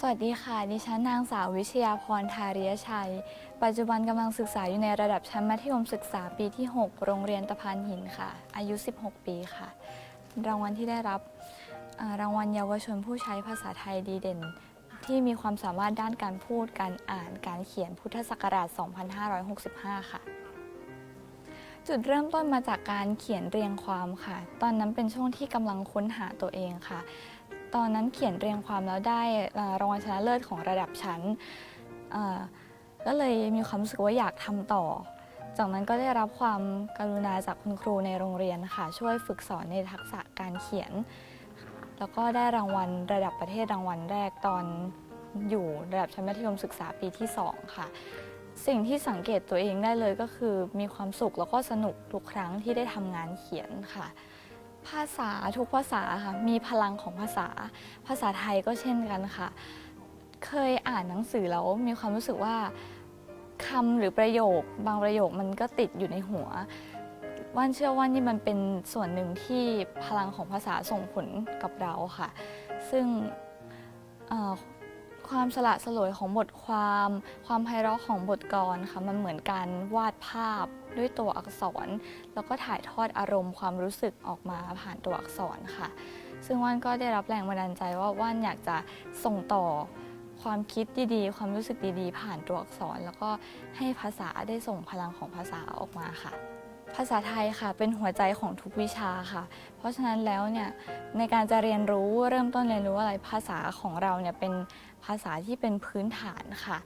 สวัสดีค่ะ ดิฉันนางสาววิชยาพรทาริยชัย ปัจจุบันกำลังศึกษาอยู่ในระดับชั้นมัธยมศึกษาปีที่ 6 โรงเรียนตะพานหินค่ะ อายุ 16 ปีค่ะ รางวัลที่ได้รับรางวัลเยาวชนผู้ใช้ภาษาไทยดีเด่น ที่มีความสามารถด้านการพูด การอ่าน การเขียนพุทธศักราช 2565 ค่ะ จุดเริ่มต้นมาจากการเขียนเรียงความค่ะ ตอนนั้นเป็นช่วงที่กำลังค้นหาตัวเองค่ะ ตอนนั้นเขียนเรียงความแล้วได้รางวัลชนะเลิศของระดับชั้นก็เลยมีความรู้สึกว่าอยากทำต่อ จากนั้นก็ได้รับความกรุณาจากคุณครูในโรงเรียนค่ะช่วยฝึกสอนในทักษะการเขียน แล้วก็ได้รางวัลระดับประเทศรางวัลแรกตอนอยู่ระดับชั้นมัธยมศึกษาปีที่ 2 ค่ะ สิ่งที่สังเกตตัวเองได้เลยก็คือมีความสุขแล้วก็สนุกทุกครั้งที่ได้ทำงานเขียนค่ะ ภาษาทุกภาษาค่ะมีพลังของภาษา ภาษาไทยก็เช่นกันค่ะ เคยอ่านหนังสือแล้วมีความรู้สึกว่าคำหรือประโยค บางประโยคมันก็ติดอยู่ในหัวว่านเชื่อว่านี่มันเป็นส่วนหนึ่งที่พลังของภาษาส่งผลกับเราค่ะ ซึ่ง ความสละสลวยของบทความ ความไพเราะของบทกลค่ะมันเหมือนการวาดภาพด้วยตัวอักษร แล้วก็ถ่ายทอดอารมณ์ความรู้สึกออกมาผ่านตัวอักษรค่ะ ซึ่งว่านก็ได้รับแรงบันดาลใจว่าว่านอยากจะส่งต่อความคิดดีๆ ความรู้สึกดีๆ ผ่านตัวอักษร แล้วก็ให้ภาษาได้ส่งพลังของภาษาออกมาค่ะ ภาษาไทยค่ะเป็นหัวใจของทุกวิชาค่ะ เพราะฉะนั้นแล้วเนี่ยในการจะเรียนรู้เริ่มต้นเรียนรู้อะไรภาษาของเราเนี่ยเป็นภาษาที่เป็นพื้นฐานค่ะ